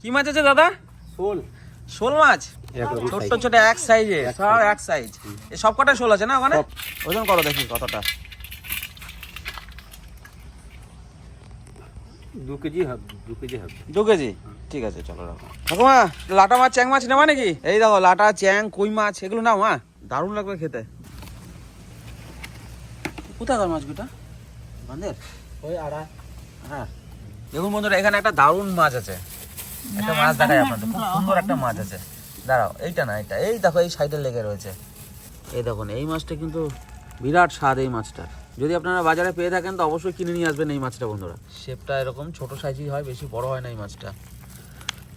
কি মাছ আছে দাদা? শোল। শোল মাছ? ছোট ছোট এক সাইজে সব এক সাইজ সব কটা শোল আছে না ওখানে। ওজন করো দেখি কতটা। দু কেজি হবে দু কেজি হবে। দু কেজি? ঠিক আছে চলো রাখো। ঠাকুমা লাটা মাছ চ্যাং মাছ নেওয়া নাকি? এই দেখো লাটা চ্যাং কই মাছ এগুলো নাও মা দারুণ লাগবে খেতে। কোথাকার মাছগুলো বান্ধের ওই আড়া হ্যাঁ। দেখুন বন্ধুরা এখানে একটা দারুণ মাছ আছে। একটা মাছ দেখাই আপনাদের খুব সুন্দর একটা মাছ আছে। দাঁড়াও এইটা না এটা এই দেখো এই সাইডে লেগে রয়েছে। এই দেখুন এই মাছটা কিন্তু বিরাট স্বাদ এই মাছটা যদি আপনারা বাজারে পেয়ে থাকেন তো অবশ্যই কিনে নিয়ে আসবেন এই মাছটা বন্ধুরা। শেপটা এরকম ছোট সাইজই হয় বেশি বড় হয় না এই মাছটা।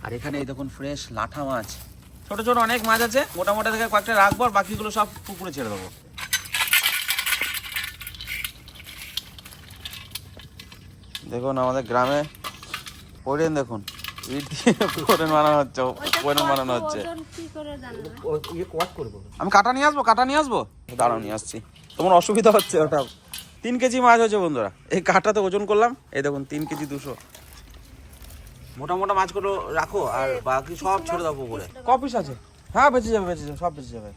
আর এখানে এই দেখুন ফ্রেশ লাঠা মাছ। ছোট ছোট অনেক মাছ আছে মোটামোটা থেকে কয়েকটা রাখব আর বাকিগুলো সব পুকুরে ছেড়ে দেবো। দেখুন আমাদের গ্রামে পড়েন দেখুন ইয়ে আমি কাটা নিয়ে আসব কাটা নিয়ে আসব? দাঁড়াও নিয়ে আসছি। তোমার অসুবিধা হচ্ছে ওটা। তিন কেজি মাছ হয়েছে বন্ধুরা। এই কাটাতে ওজন করলাম। এই দেখুন তিন কেজি দুশো। মোটা মোটা মাছগুলো রাখো আর বাকি সব ছেড়ে দাও পুকুরে। ক পিস আছে? হ্যাঁ বেঁচে যাবে বেঁচে যাবে সব বেঁচে যাবে।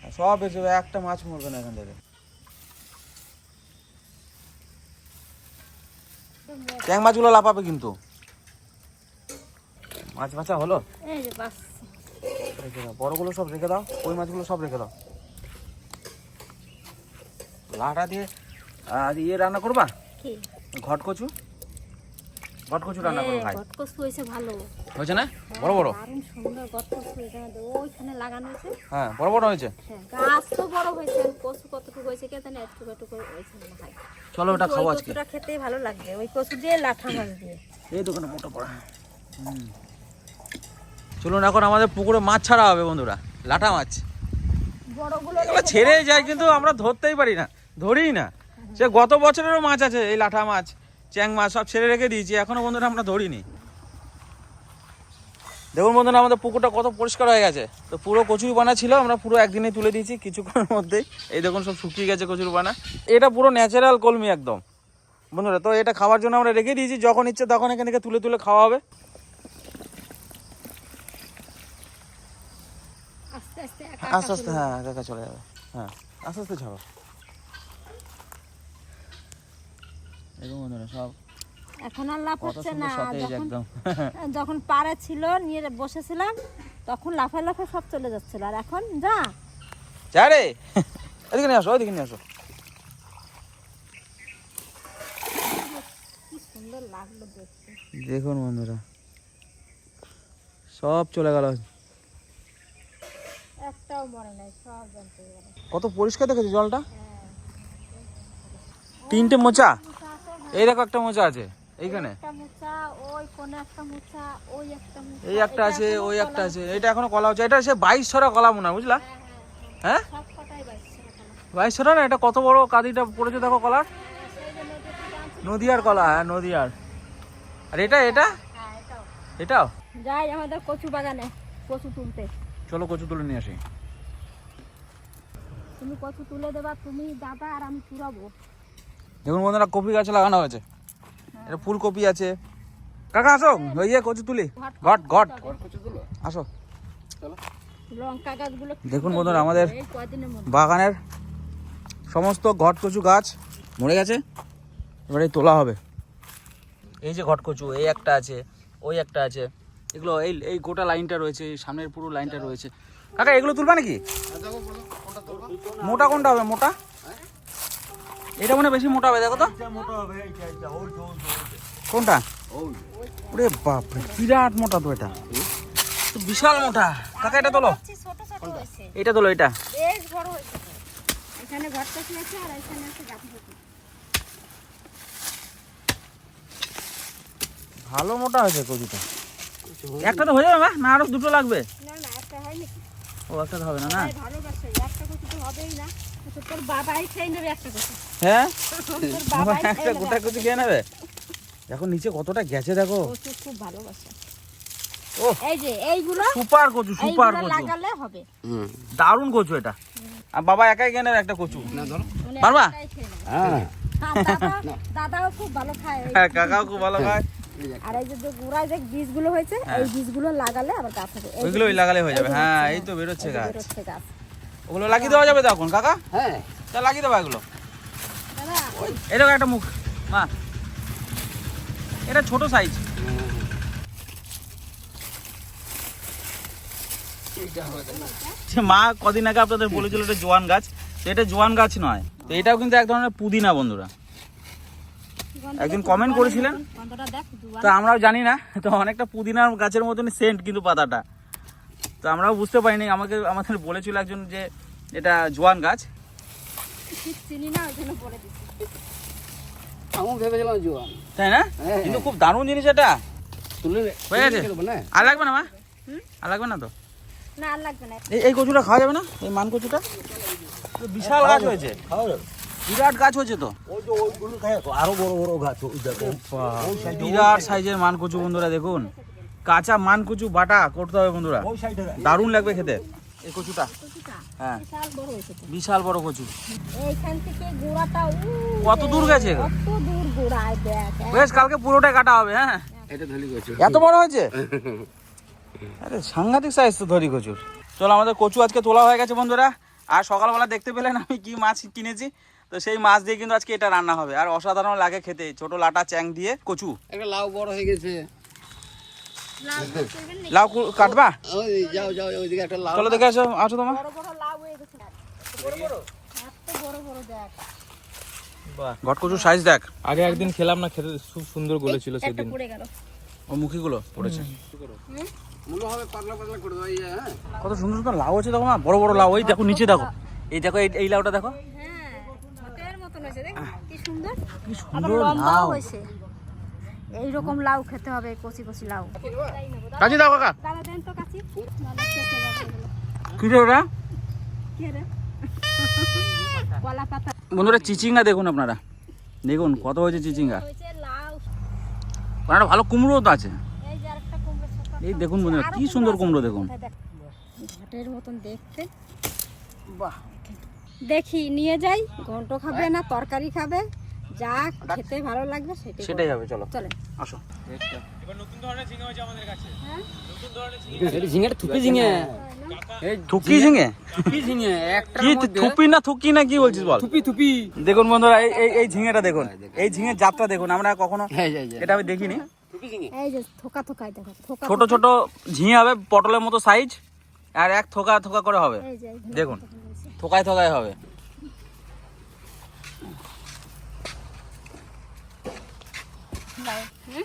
হ্যাঁ, সব বেঁচে যাবে একটা মাছ মরবে না এখান থেকে। ট্যাং মাছগুলো লাপাবে কিন্তু। মাছ বাছা হলো? এই যে বাস। রেখে দাও বড়গুলো সব রেখে দাও ওই মাছগুলো সব রেখে দাও। লাটা দিয়ে আর ইয়ে রান্না করবা? কি? ঘট কচু ঘট কচু রান্না করো ভাই। গটকস হয়েছে ভালো। হয়েছে না? বড় বড়? দারুণ সুন্দর ওইখানে লাগানো হয়েছে। হ্যাঁ বড় বড় হয়েছে? হ্যাঁ গাছ তো বড় হয়েছে কচু কতটুকু হয়েছে কে জানে একটু একটু হয়েছে চলো ওটা আজকে। খেতেই ভালো লাগবে ওই কচু দিয়ে লাঠা মাছ দিয়ে। এই দোকানে মোটা পড়া। হুম। চলুন এখন আমাদের পুকুরে মাছ ছাড়া হবে বন্ধুরা লাটা মাছ। ছেড়ে যায় কিন্তু আমরা ধরতেই পারি না ধরিই না। সে গত বছরেরও মাছ আছে এই লাঠা মাছ চ্যাং মাছ সব ছেড়ে রেখে দিয়েছি এখনও বন্ধুরা আমরা ধরিনি। দেখুন বন্ধুরা আমাদের পুকুরটা কত পরিষ্কার হয়ে গেছে। তো পুরো কচুর বানা ছিল আমরা পুরো একদিনে তুলে দিয়েছি কিছুক্ষণের মধ্যেই। এই দেখুন সব শুকিয়ে গেছে কচুর বানা এটা পুরো ন্যাচারাল কলমি একদম। বন্ধুরা তো এটা খাওয়ার জন্য আমরা রেখে দিয়েছি যখন ইচ্ছে তখন এখান থেকে তুলে তুলে খাওয়া হবে। আস্তে আস্তে হ্যাঁ দেখা চলে যাবে। হ্যাঁ আস্তে আস্তে ছাড়ো। বন্ধুরা সব। এখন আর লাভ হচ্ছে না যখন যখন পাড়া ছিল নিয়ে বসেছিলাম তখন লাফে লাফে সব চলে যাচ্ছিল। আর এখন যা। যা রে। এদিকে নিয়ে আসো ওইদিকে নিয়ে আসো। দেখুন বন্ধুরা সব চলে গেল। একটাও মরে নাই সব জানতে কত পরিষ্কার দেখেছি জলটা? তিনটে মোচা? এই দেখো একটা মোচা আছে এইখানে। এই একটা আছে ওই একটা আছে এটা এখনও কলা হচ্ছে এটা সে বাইশ ছড়া কলা মনে হয় বুঝলা? হ্যাঁ বাইছে এখনও। বাইশ ছড়া না এটা কত বড় কাদিটা পড়েছে দেখো কলার। নদিয়ার কলা হ্যাঁ নদিয়ার। আর এটা এটা? হ্যাঁ এটাও। এটাও? যাই আমাদের কচু বাগানে কচু তুলতে। চলো কচু তুলে নিয়ে আসি। তুমি কচু তুলে দেবা তুমি দাদা আর আমি চুরাবো দেখুন বন্ধুরা কপি গাছ লাগানো হয়েছে। এটা ফুলকপি আছে। কাকা আসো। ওই যে কচু তুলি। ঘট ঘট আসো। লঙ্কা গাছগুলো দেখুন বন্ধুরা আমাদের এই কয়দিনের মধ্যে। বাগানের সমস্ত ঘট কচু গাছ মরে গেছে। এবারে তোলা হবে। এই যে ঘট কচু এই একটা আছে ওই একটা আছে। এগুলো এই এই গোটা লাইনটা রয়েছে, এই সামনের পুরো লাইনটা রয়েছে। কাকা, এগুলো তুলবা নাকি? মোটা কোনটা হবে, মোটা? এটা মনে বেশি মোটা হবে, দেখো তো। কোনটা? ওরে বাপ বিরাট মোটা তো এটা। বিশাল মোটা। কাকা, এটা তোলো। এটা তোলো, এটা। ভালো মোটা হয়েছে কচুটা। একটা তো হয়ে যাবে মা? না আরও দুটো লাগবে। না না একটা হয় ও একটা হবে না না? তাই ভালোবাসে একটা কচু তো হবেই না। তোর বাবাই খেয়ে নেবে একটা কচু। হ্যাঁ? তোর বাবাই একটা গোটা কচু খেয়ে নেবে? দেখো নিচে কতটা গেছে দেখো। কচু খুব ভালোবাসে। ও এই যে এইগুলো সুপার কচু সুপার কচু। লাগালে হবে। দারুণ কচু এটা। আর বাবা একাই নেবে একটা কচু। পারবা? নেবে। হ্যাঁ। দাদা দাদাও খুব ভালো খায়। হ্যাঁ কাকাও খুব ভালো খায়। আর এই যে যে গোড়ায় যে বীজগুলো হয়েছে এই বীজগুলো লাগালে আবার গাছ হবে। হয়ে যাবে। হ্যাঁ এই তো বেরোচ্ছে গাছ। বেরোচ্ছে গাছ। ওগুলো লাগিয়ে দেওয়া যাবে কাকা? হ্যাঁ। তা লাগিয়ে দেবো এগুলো। এরকম একটা মুখ। মা এটা ছোট সাইজ মা কদিন আগে আপনাদের বলেছিল এটা জোয়ান গাছ। তো এটা জোয়ান গাছ নয়। তো এটাও কিন্তু এক ধরনের পুদিনা বন্ধুরা। একদিন খুব করেছিলেন? তো আমরাও জানি না তো অনেকটা পুদিনার গাছের মতনই সেন্ট কিন্তু পাতাটা। তো আমরাও বুঝতে পারিনি আমাকে আমাদের বলেছিল একজন যে এটা জোয়ান গাছ। চিনি না বলে দিচ্ছি ভেবেছিলাম জোয়ান। তাই না? হ্যাঁ। কিন্তু খুব দারুণ জিনিস এটা। হয়ে গেছে? আর লাগবে না মা? আর লাগবে না তো? না আর লাগবে না। এই এই কচুটা খাওয়া যাবে না? এই মান কচুটা? তো বিশাল গাছ হয়েছে। বিরাট গাছ হয়েছে তো। ওই যে ওইগুলো খায় তো আরও বড় বড় গাছ বিরাট সাইজের মান কচু বন্ধুরা দেখুন। কাঁচা মান কচু বাটা করতে হবে বন্ধুরা। দারুণ লাগবে খেতে। এই কচুটা। হ্যাঁ। বিশাল বড় হয়েছে তো। বিশাল বড় কচু। এইখান থেকে গোড়াটা উ কত দূর গেছে? বেশ কালকে পুরোটাই কাটা হবে হ্যাঁ। এটা ধলি গেছে এত বড় হয়েছে? আরে সাংঘাতিক সাইজ তো ধরি কচুর। চলো আমাদের কচু আজকে তোলা হয়ে গেছে বন্ধুরা। আর সকালবেলা দেখতে পেলেন আমি কি মাছ কিনেছি। তো সেই মাছ দিয়ে কিন্তু আজকে এটা রান্না হবে। আর অসাধারণ লাগে খেতে। ছোট লাটা চ্যাং দিয়ে কচু। একটা লাউ বড় হয়ে গেছে। লাউ কাটবা? ওই যাও যাও ওইদিকে একটা লাউ চলো দেখে আসো আসো তোমার। বড় বড় লাউ হয়ে গেছে বড় বড় দেখ। ঘট কচুর সাইজ দেখ। আগে একদিন খেলাম না খেতে খুব সুন্দর গলেছিল সেদিন। পড়ে গেল। ও মুখিগুলো পড়েছে। হ্যাঁ। কত সুন্দর সুন্দর লাউ আছে দেখো মা বড় বড় লাউ। ওই দেখো নিচে দেখো। এই দেখো এই- এই লাউটা দেখো হ্যাঁ ছোটের মতন হয়েছে দেখ কি সুন্দর। আবার লম্বাও হয়েছে। এইরকম লাউ খেতে হবে কচি কচি লাউ। কাজে দাও কাকা। দাদা দেন তো। কি রে ওটা কে রে? কলা পাতা। বন্ধুরা চিচিঙ্গা দেখুন আপনারা। দেখুন কত হয়েছে চিচিঙ্গা। হয়েছে একটা ভালো কুমড়ো তো আছে। এই দেখুন বন্ধুরা কি সুন্দর কুমড়ো দেখুন। ঘাটের মতন দেখতে। বাহ। দেখি নিয়ে যাই। ঘন্ট খাবে না তরকারি খাবে। যা খেতে ভালো লাগবে সেটাই সেটাই হবে চলো। চলে। আসো। এটা ঝিঙেটা থুপি ঝিঙে। এই থুকি ঝিঙে থুপি ঝিঙে একটা কি থুপি না থুকি না কি বলছিস বল? থুপি থুপি। দেখুন বন্ধুরা এই এই- এই ঝিঙেটা দেখুন। এই ঝিঙের জাতটা দেখুন। আমরা কখনো হ্যাঁ এটা আমি দেখিনি। থুপি ঝিঙে। এই যে থোকা থোকাই দেখো থোকা ছোট ছোট ঝিঙে হবে পটলের মতো সাইজ আর এক থোকা থোকা করে হবে। দেখুন। থোকা। হয়েছে। থোকায় থোকায় হবে।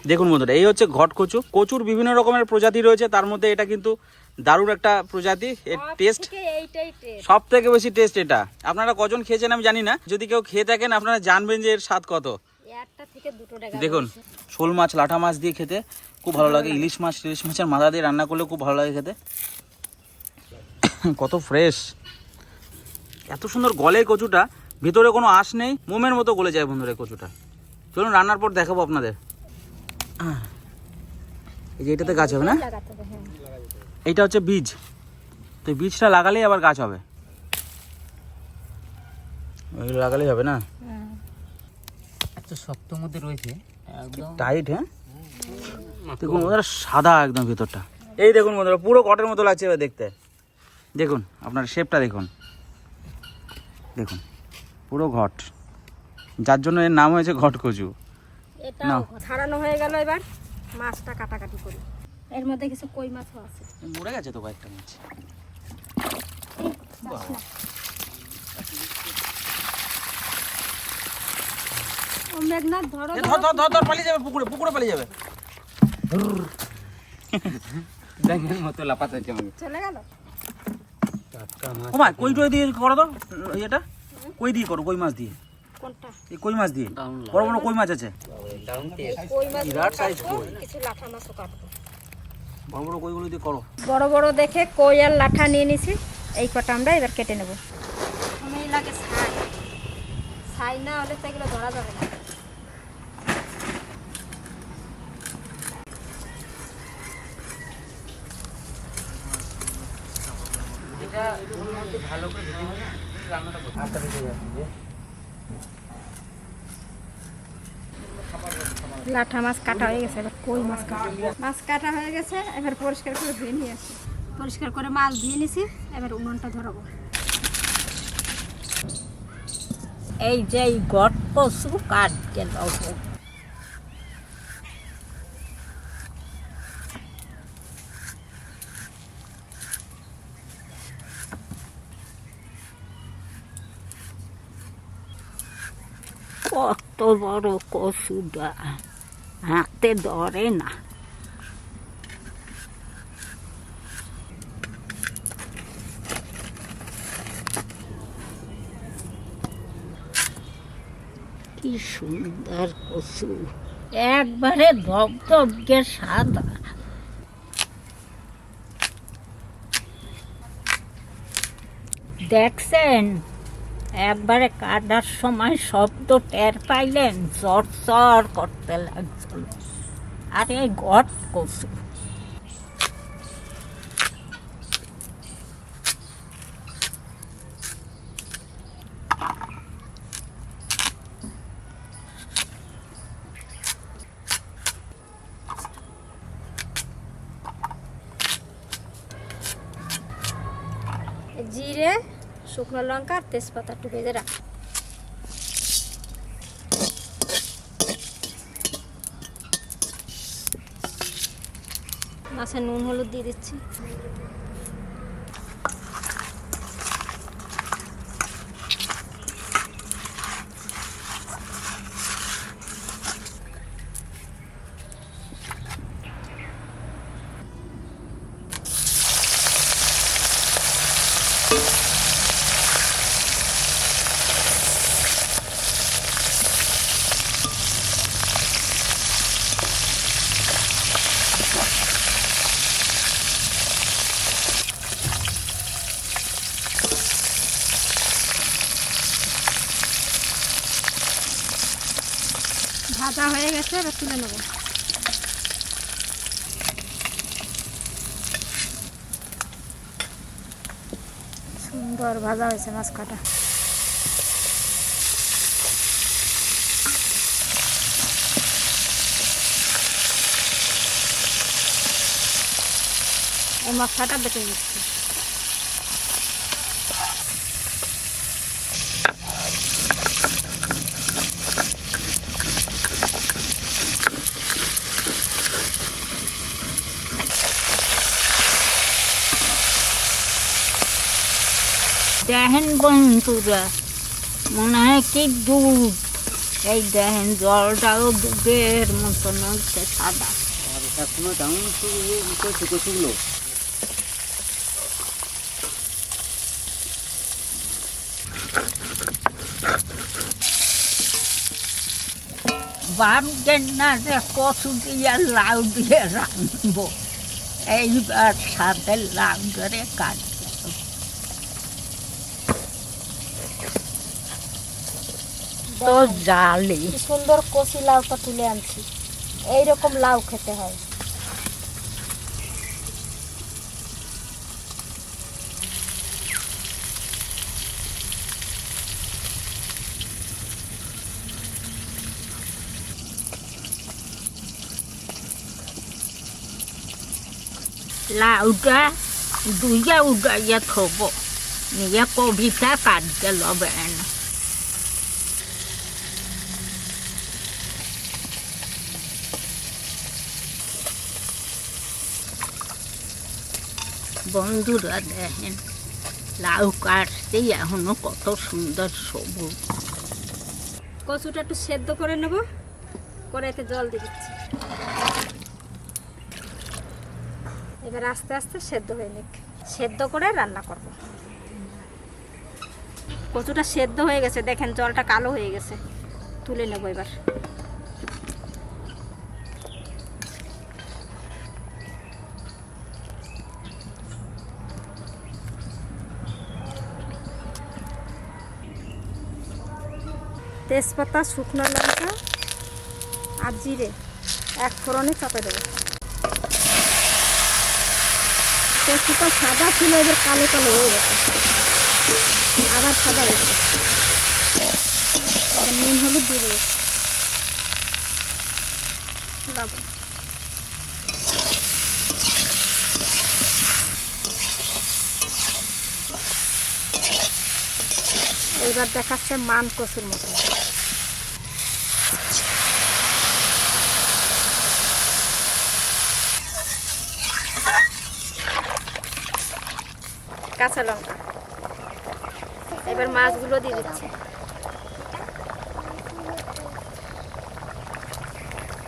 দেখুন বন্ধুরা এই হচ্ছে ঘট কচু। কচুর বিভিন্ন রকমের প্রজাতি রয়েছে তার মধ্যে এটা কিন্তু দারুণ একটা প্রজাতি এর টেস্ট সব থেকে বেশি টেস্ট এটা। আপনারা কজন খেয়েছেন আমি জানি না যদি কেউ খেয়ে থাকেন আপনারা জানবেন যে এর স্বাদ কত। দেখুন শোল মাছ লাঠা মাছ দিয়ে খেতে খুব ভালো লাগে ইলিশ মাছ ইলিশ মাছের মাথা দিয়ে রান্না করলে খুব ভালো লাগে খেতে। কত ফ্রেশ এত সুন্দর গলে কচুটা ভিতরে কোনো আঁশ নেই মোমের মতো গলে যায় বন্ধুরা এই কচুটা। চলুন রান্নার পর দেখাবো আপনাদের। এই যে এটাতে গাছ হবে না? এইটা হচ্ছে বীজ। তো বীজটা লাগালেই আবার গাছ হবে। ওইগুলো লাগালেই হবে না। এত শক্ত মধ্যে রয়েছে। একদম। টাইট হ্যাঁ? দেখুন বন্ধুরা সাদা একদম ভিতরটা। এই দেখুন বন্ধুরা পুরো কটের মতো লাগছে এবার দেখতে। দেখুন আপনার শেপটা দেখুন। দেখুন পুরো ঘট। যার জন্য এর নাম হয়েছে ঘট কচু এটা ছাড়ানো হয়ে গেল এবার মাছটা কাটাকাটি করি। এর মধ্যে কিছু কই মাছও আছে। মরে গেছে তো কয়েকটা মাছ। মেঘনাথ ধরো ধর। ধর ধর ধর পালিয়ে যাবে পুকুরে পুকুরে পালিয়ে যাবে। ব্যাঙের মতো লাপাতে চলে গেল? ও মা কই টই দিয়ে করো তো এটা কই দিয়ে করো? কই মাছ দিয়ে? কোনটা? এই কই মাছ দিয়ে? বড় বড় কই মাছ আছে? বিরাট size কই। কিছু লাঠা মাছও কাটবো। বড় বড় কইগুলো দিয়ে করো। বড় বড় দেখে কই আর লাঠা নিয়ে নিছি। এই কটা আমরা এবার কেটে নেব। লাগে ছাই। ছাই না হলে তো এগুলো ধরা যাবে না। লাঠা মাছ কাটা হয়ে গেছে এবার কই মাছ কাটা? মাছ কাটা হয়ে গেছে এবার পরিষ্কার করে ধুয়ে নিয়ে আসি। পরিষ্কার করে মাছ ধুয়ে নিছি এবার উনুনটা ধরাবো। এই যে এই গট কচু কাটকে লব কত বড় কচুটা হাতে ধরে না কি সুন্দর কচু একবারে ধবধবকে সাদা দেখছেন একবারে কাটার সময় শব্দ টের পাইলেন চর চর করতে লাগছিল আর এই গট কচু জিরে শুকনো লঙ্কা আর তেজপাতা একটু ভেজে রাখ। মাছে নুন হলুদ দিয়ে দিচ্ছি ভাজা হয়ে গেছে এবার তুলে নেব। সুন্দর ভাজা হয়েছে মাছ কাটা এই মশলাটা বেটে দিচ্ছি দেখেন বন্ধুরা মনে হয় কি দুধ? এই দেখেন জলটাও দুধের মতন হচ্ছে সাদা। আর তেমন করছে কচুগুলো ভাবছেন না যে কচু দিয়ে লাউ দিয়ে রাখব এইবার সাথে লাউ ধরে কাটতে হবে। তো জালি। সুন্দর কচি লাউটা তুলে আনছি। এইরকম লাউ খেতে হয়। লাউটা দুইয়া উগাইয়া থব। নিয়ে কবিতা কাটতে লবেন। বন্ধুরা দেখেন, লাউ কাটতে এখনও কত সুন্দর সবুজ। কচুটা একটু সেদ্ধ করে নেব, করে এতে জল দিয়ে দিচ্ছি। এবার আস্তে আস্তে সেদ্ধ হয়ে নিক। সেদ্ধ করে রান্না করব। কচুটা সেদ্ধ হয়ে গেছে, দেখেন জলটা কালো হয়ে গেছে। তুলে নেব এবার। তেজপাতা, শুকনো লঙ্কা আর জিরে। এক ফোড়নে চাপে দেবো। কচুটা সাদা ছিল, এবার কালো কালো হয়ে গেছে। আবার সাদা হয়ে গেছে। এবার নুন, হলুদ দিয়ে দেবো। এইবার দেখাচ্ছে মান কচুর মতো। কাঁচা লঙ্কা। এবার মাছগুলো দিয়ে দিচ্ছি।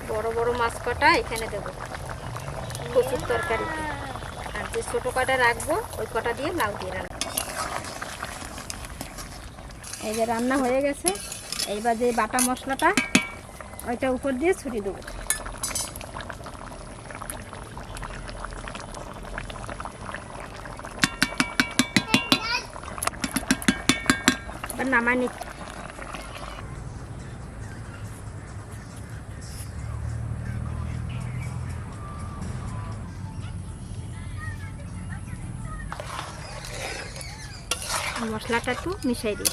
বড় বড় মাছ কটা এখানে দেবো। কচুর তরকারিতে আর যে ছোটো কটা রাখব, ওই কটা দিয়ে লাউ দিয়ে রান্না এই যে রান্না হয়ে গেছে। এইবার যে বাটা মশলাটা, ওইটা উপর দিয়ে ছড়িয়ে দেবো। এবার নামায় নি মশলাটা একটু মিশাই দিই।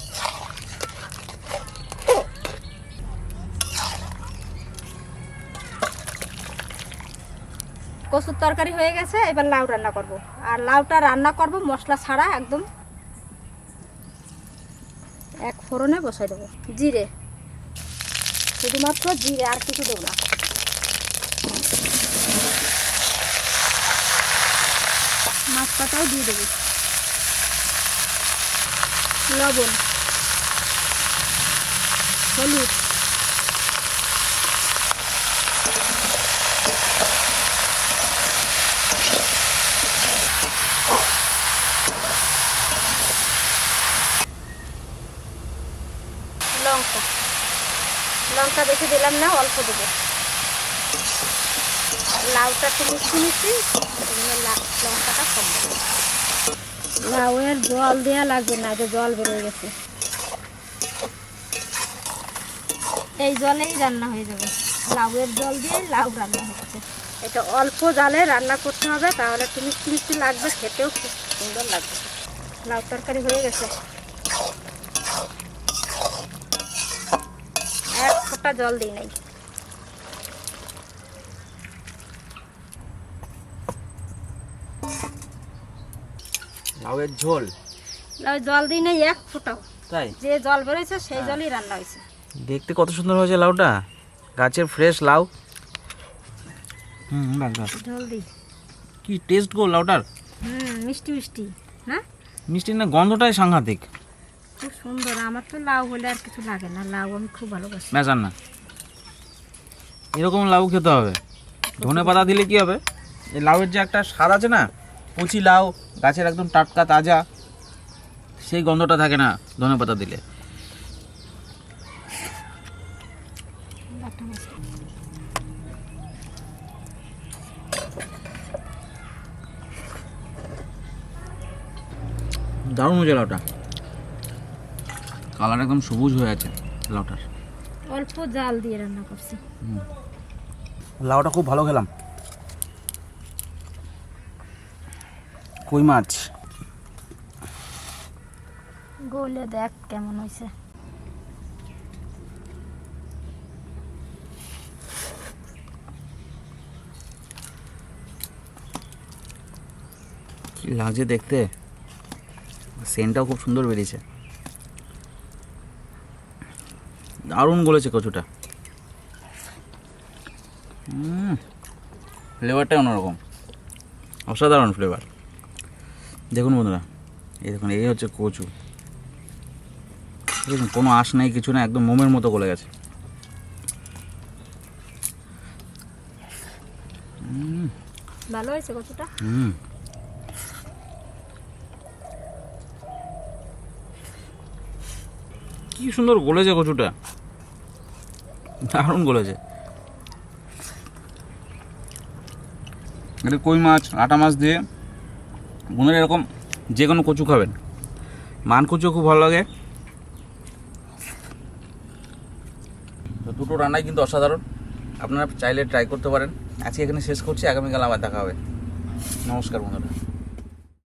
কচুর তরকারি হয়ে গেছে, এবার লাউ রান্না করব। আর লাউটা রান্না করব মশলা ছাড়া একদম এক ফোড়নে বসাই দেবো। জিরে। শুধুমাত্র জিরে, আর কিছু দেবো না। মাছ পাতাও দিয়ে দেবো। লবণ। হলুদ লঙ্কা লঙ্কা বেশি দিলাম না অল্প দেবো। লাউটা একটু মিষ্টি মিষ্টি লঙ্কাটা কম লাউয়ের জল দেওয়া লাগবে না যে জল বেরোয় গেছে। এই জলেই রান্না হয়ে যাবে। লাউয়ের জল দিয়ে লাউ রান্না হচ্ছে। এটা অল্প জালে রান্না করতে হবে তাহলে একটু মিষ্টি মিষ্টি লাগবে খেতেও খুব সুন্দর লাগবে। লাউ তরকারি হয়ে গেছে এক ফোঁটা জল দিই নাই। লাউয়ের ঝোল। লাউ জল দিই নাই এক ফোঁটাও। তাই? যে জল বেরোয়েছে সেই জলই রান্না হয়েছে। দেখতে কত সুন্দর হয়েছে লাউটা। গাছের ফ্রেশ লাউ। হুম জল দিই। কি টেস্ট গো লাউটার? হুম মিষ্টি মিষ্টি। হ্যাঁ? মিষ্টি না গন্ধটাই সাংঘাতিক। খুব সুন্দর। আমার তো লাউ হলে আর কিছু লাগে না। লাউ আমি খুব ভালোবাসি। বেচান না। এরকম লাউ খেতে হবে। ধনে পাতা দিলে কি হবে? এই লাউয়ের যে একটা স্বাদ আছে না, কচি লাউ, গাছের একদম টাটকা তাজা, সেই গন্ধটা থাকে না ধনে পাতা দিলে। দারুণ হয়েছে লাউটা। কালার একদম সবুজ হয়ে আছে লাউটার। অল্প জাল দিয়ে রান্না করছি। লাউটা খুব ভালো খেলাম। কই মাছ? গলে দেখ কেমন হয়েছে। কি লাগছে দেখতে? সেন্টটাও খুব সুন্দর বেরিয়েছে। দারুণ গলেছে কচুটা। ফ্লেভারটাই অন্যরকম। অসাধারণ ফ্লেভার দেখুন বন্ধুরা এই দেখুন এই হচ্ছে কচু। দেখুন কোনো আশ নেই কিছু না একদম মোমের মতো গলে গেছে। ভালো হয়েছে কতটা হুম। কি সুন্দর গলেছে কচুটা। দারুণ গলেছে এটা কই মাছ? আটা মাছ দিয়ে। বোনের এরকম যে কোনো কচু খাবেন। মান কচু খুব ভালো লাগে। তো দুটো রান্নাই কিন্তু অসাধারণ। আপনারা চাইলে ট্রাই করতে পারেন। আজকে এখানে শেষ করছি। আগামীকাল আবার দেখা হবে। নমস্কার বন্ধুরা।